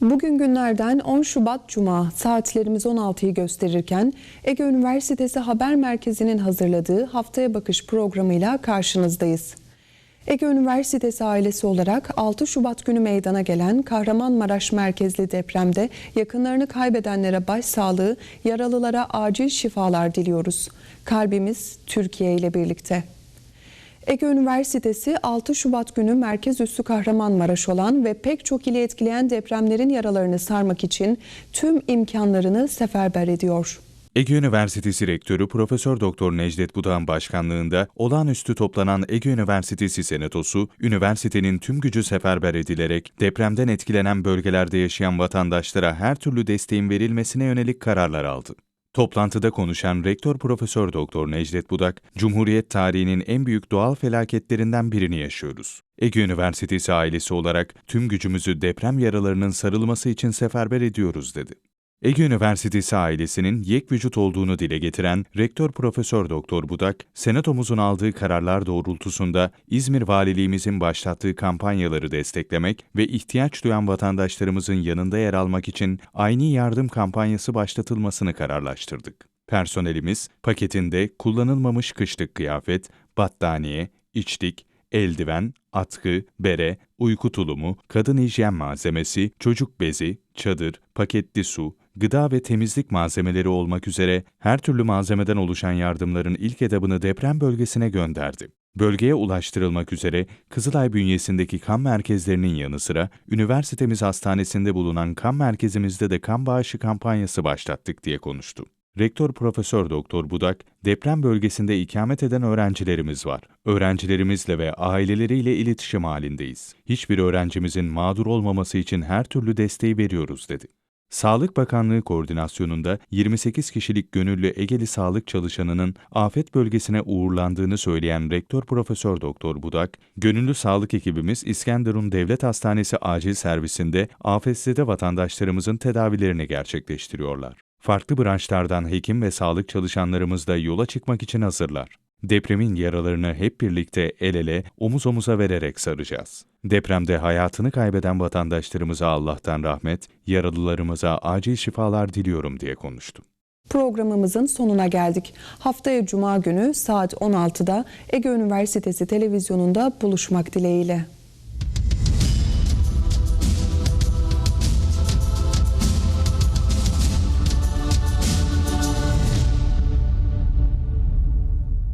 Bugün günlerden 10 Şubat Cuma saatlerimiz 16'yı gösterirken Ege Üniversitesi Haber Merkezi'nin hazırladığı Haftaya Bakış programıyla karşınızdayız. Ege Üniversitesi ailesi olarak 6 Şubat günü meydana gelen Kahramanmaraş merkezli depremde yakınlarını kaybedenlere başsağlığı, yaralılara acil şifalar diliyoruz. Kalbimiz Türkiye ile birlikte. Ege Üniversitesi 6 Şubat günü merkez üssü Kahramanmaraş olan ve pek çok ili etkileyen depremlerin yaralarını sarmak için tüm imkanlarını seferber ediyor. Ege Üniversitesi Rektörü Profesör Doktor Necdet Budak'ın başkanlığında olağanüstü toplanan Ege Üniversitesi Senatosu, üniversitenin tüm gücü seferber edilerek depremden etkilenen bölgelerde yaşayan vatandaşlara her türlü desteğin verilmesine yönelik kararlar aldı. Toplantıda konuşan Rektör Profesör Doktor Necdet Budak, Cumhuriyet tarihinin en büyük doğal felaketlerinden birini yaşıyoruz. Ege Üniversitesi ailesi olarak tüm gücümüzü deprem yaralarının sarılması için seferber ediyoruz dedi. Ege Üniversitesi ailesinin yek vücut olduğunu dile getiren Rektör Profesör Doktor Budak, Senatomuzun aldığı kararlar doğrultusunda İzmir Valiliğimizin başlattığı kampanyaları desteklemek ve ihtiyaç duyan vatandaşlarımızın yanında yer almak için aynı yardım kampanyası başlatılmasını kararlaştırdık. Personelimiz paketinde kullanılmamış kışlık kıyafet, battaniye, içlik, eldiven, atkı, bere, uyku tulumu, kadın hijyen malzemesi, çocuk bezi, çadır, paketli su, gıda ve temizlik malzemeleri olmak üzere her türlü malzemeden oluşan yardımların ilk etabını deprem bölgesine gönderdi. Bölgeye ulaştırılmak üzere Kızılay bünyesindeki kan merkezlerinin yanı sıra üniversitemiz hastanesinde bulunan kan merkezimizde de kan bağışı kampanyası başlattık diye konuştu. Rektör Profesör Doktor Budak, deprem bölgesinde ikamet eden öğrencilerimiz var. Öğrencilerimizle ve aileleriyle iletişim halindeyiz. Hiçbir öğrencimizin mağdur olmaması için her türlü desteği veriyoruz dedi. Sağlık Bakanlığı koordinasyonunda 28 kişilik gönüllü Egeli sağlık çalışanının afet bölgesine uğurlandığını söyleyen Rektör Profesör Doktor Budak, gönüllü sağlık ekibimiz İskenderun Devlet Hastanesi acil servisinde afetzede vatandaşlarımızın tedavilerini gerçekleştiriyorlar. Farklı branşlardan hekim ve sağlık çalışanlarımız da yola çıkmak için hazırlar. Depremin yaralarını hep birlikte el ele, omuz omuza vererek saracağız. Depremde hayatını kaybeden vatandaşlarımıza Allah'tan rahmet, yaralılarımıza acil şifalar diliyorum diye konuştu. Programımızın sonuna geldik. Haftaya Cuma günü saat 16'da Ege Üniversitesi televizyonunda buluşmak dileğiyle.